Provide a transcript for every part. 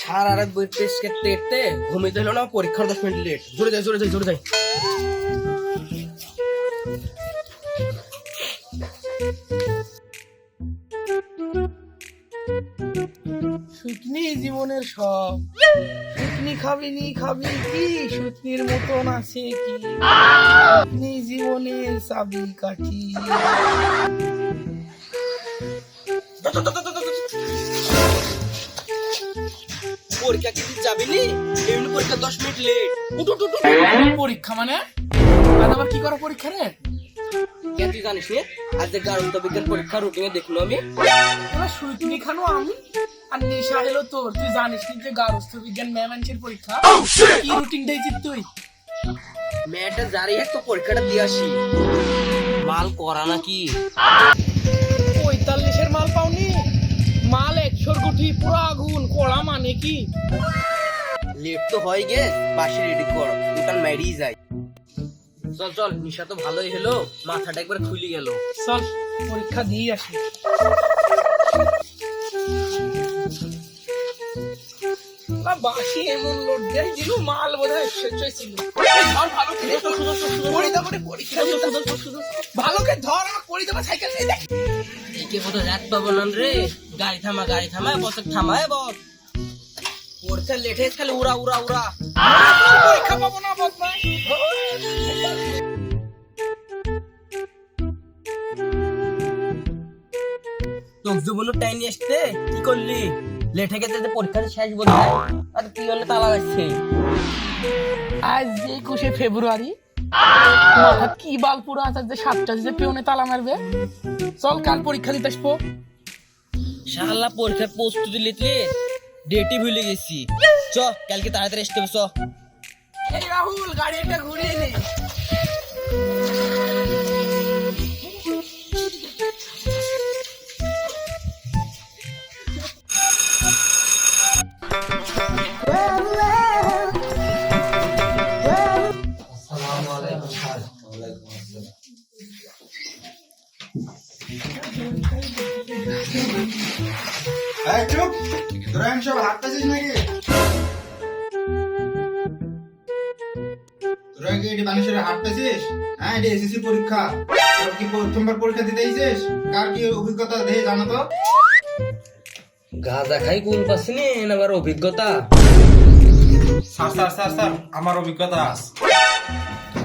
সারা রাত বই টেস্ট করতে করতে ঘুমিয়ে দিল না, পরীক্ষার দশ মিনিট লেট জোরে যাই জোরে যাই জোরে যাই। জীবনের সব। শুকনি খাবি নি খাবি কি? শুকনির মতন আছে কি? শুকনি জীবনের চাবি কাঠি। পরীক্ষা কি যাবি নি? এমনি পরীক্ষা দশ মিনিট লেট। পরীক্ষা মানে? আজ আবার কি করা পরীক্ষা রে? তুই জানিস নি? আজ যে গারন্ত বিজ্ঞান পরীক্ষা রুটিনে দেখল আমি। শুকনি খানো আমি। আর নেশা হলো তোর তুই জানিস নি যে গারস্থ বিজ্ঞান ম্যামানসির পরীক্ষা? কি রুটিন দিয়েছিস তুই? মেয়েটা জারি এক তো পরীক্ষাটা দিয়ে আসি। মাল করা নাকি? পঁয়তাল্লিশের মাল পাওনি? মাল একশোর গুঠি পুরো আগুন কড়া মানে কি? লেট তো হয় গে বাসে রেডি কর দোকান মেরিয়ে যায় চল চল নিশা তো ভালোই হলো মাথাটা একবার খুলে গেল। চল পরীক্ষা দিয়ে আসি। আ, বাসি এমন লোড দেয় দিল মাল বোধ হয় শেষ ছিল ভালো করে পড়ে দেবো পরীক্ষা ভালো করে ধর আমার পড়ে সাইকেল নিয়ে দেখ। একে বোধ রাত পাবো না রে? গাড়ি থামা গাড়ি থামা বস থামায় বস। পরীক্ষা লেট হয়েছে খালি উড়া উড়া উড়া। পরীক্ষা পাবো না বদমাই তোর জীবনে টাইম আসতে। কি করলি? লেট গেছে যে পরীক্ষাটা শেষ বলে আর তুই হলে তালা আসছে আজ যে একুশে ফেব্রুয়ারি মাথা কি বাল পুরো আছে যে সাতটা যে পেওনে তালা মারবে? চল কাল পরীক্ষা দিতে আসব। শালা পরীক্ষার প্রস্তুতি লিখলে ডেটই ভুলে গেছি। চ কালকে তাড়াতাড়ি আসতে হবে চ। এই রাহুল গাড়ি একটা ঘুরিয়ে নে। সব নাকি? তোরা কি এটি মানুষের হ্যাঁ এটি এসএসসি পরীক্ষা। তোর কি প্রথমবার পরীক্ষা দিতে এসেছিস? কার কি অভিজ্ঞতা দেহে জানো তো? গাঁজা খাই কোন পাসনি অভিজ্ঞতা? স্যার স্যার স্যার স্যার আমার অভিজ্ঞতা আছে।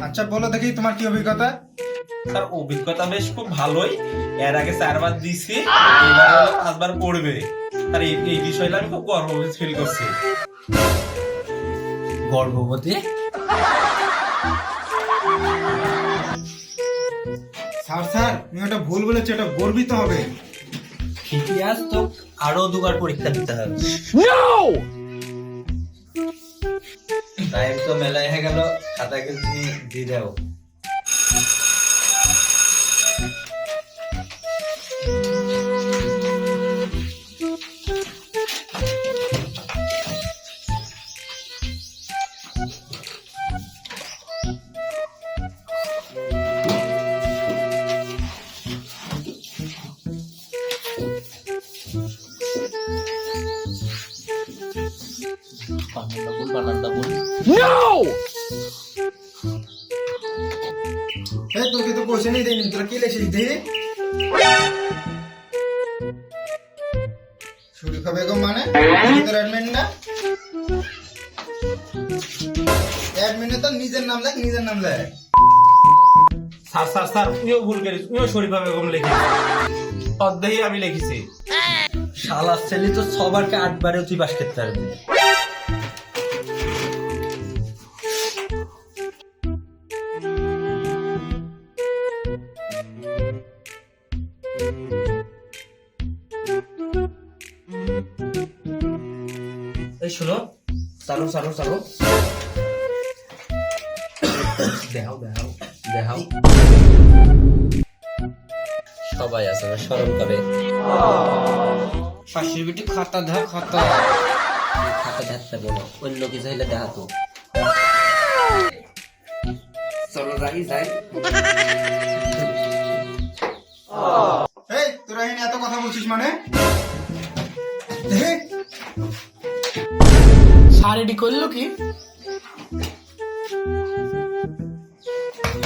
আচ্ছা বলো দেখি তোমার কি অভিজ্ঞতা? স্যার অভিজ্ঞতা বেশ খুব ভালোই। এর আগে চারবার দিছি এবার পাঁচবার পড়বে। আর এই এই বিষয়টা আমি খুব গর্ব ফিল করছি। গর্ভবতী স্যার স্যার তুমি ওটা ভুল বলেছ এটা গর্বিত হবে। ইতিহাস তো আরও দুবার পরীক্ষা দিতে হবে। টাইম তো মেলায় হয়ে গেল খাতাকে তুমি দিয়ে দাও। এই তোকে তো কোশ্চেনই দেয়নি তোরা কি লিখেছিস দেখি সুরিখা বেগম মানে? তোর অ্যাডমিন না? অ্যাডমিনে তো নিজের নাম লেখ নিজের নাম লেখ। স্যার স্যার স্যার তুইও ভুল করিস তুইও শরীফা বেগম লিখিস অর্ধেই আমি লিখেছি। শালা ছেলে তো সবারকে আটবারে তুই পাস করতে পারবি। এই শোনো চালো চালো চালো। দেখাও দেখাও দেখাও। সবাই আছে না স্মরণ করে। পাশের বেটি খাতা ধর খাতা। খাতা ধরতে বলো। অন্য কিছু হলে দেখাতো চলো যাই যাই এই তোরা এখানে এত কথা বলছিস মানে? স্যার এটি করল কি?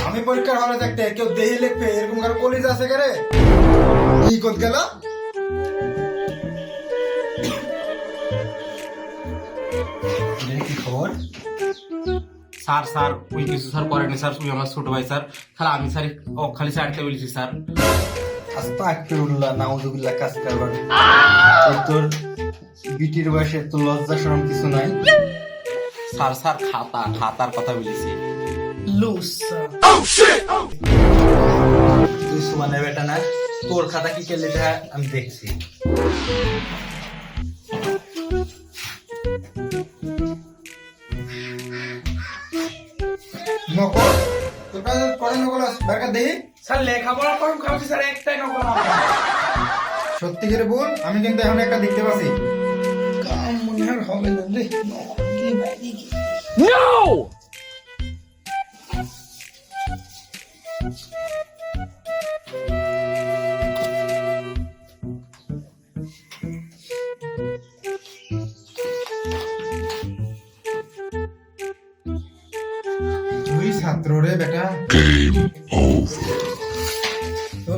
আমি পরীক্ষার হলে থাকতে কেউ দেহি লিখবে এরকম কারও কলেজ আছে কে রে? কি কত গেল? কি খবর? স্যার স্যার ওই কিছু স্যার করেনি স্যার তুমি আমার ছোট ভাই স্যার। খালি আমি স্যার ও খালি স্যারকে বলেছি স্যার? আস্তাগফিরুল্লাহ নাউজুবিল্লাহ কাজ করবার। তোর বিটির বয়সে তো লজ্জা শরম কিছু নাই। স্যার স্যার খাতা খাতার কথা বলেছি। তুই সুমানে বেটা না তোর খাতা কি কেলে দেখা আমি দেখছি। নকল তোর কাছে পড়ে নকল আছে বেরকার দেহি স্যার লেখাপড়া করুন খাওয়াচ্ছি স্যার? একটাই নকল। সত্যি করে বল আমি কিন্তু এখন একটা দেখতে পাচ্ছি। কাম মনে আর হবে না রে? তুই ছাত্র রে বেটা।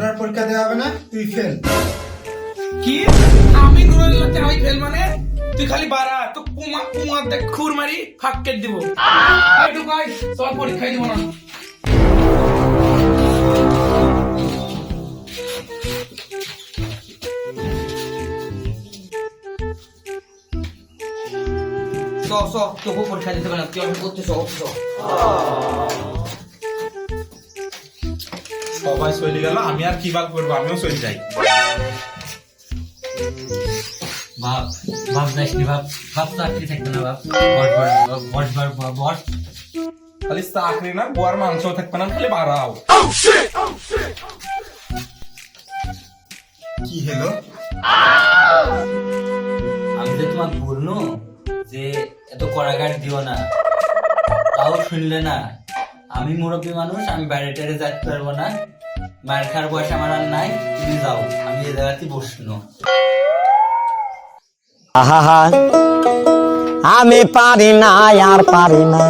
তোর পরীক্ষা দেওয়া হবে না, তুই ফেল কি? আমি নুরুল্লাহতে আমি ফেল মানে? তুই খালি বাড়া তো কুমা দেখ, খুর মারি, ফাঁক দিব। এই ঢুকাই সব পরীক্ষায় দিব না। চ চ, তোকে পরীক্ষা দিতে পারে না আমি করতে চ। সবাই চলে গেল, আমি আর কি বাল করব? আমিও চলে যাই। বাপ বাপ বাপ থাকবে না, বাপ? খালি চাকরি না গোয়ার মাংস থাকবে না, খালি বাড়াও। কি হলো? আমি যে তোমার বলল যে এত কড়াগাড়ি দিও না, তাও শুনলে না। আমি মুরব্বী মানুষ আমি বাইরে টাইরে যাইতে পারব না। মায়ের খাওয়ার বয়স আমার আর নাই তুমি যাও আমি এ জায়গাতে বসনো আহা আমি পারি না আর পারি না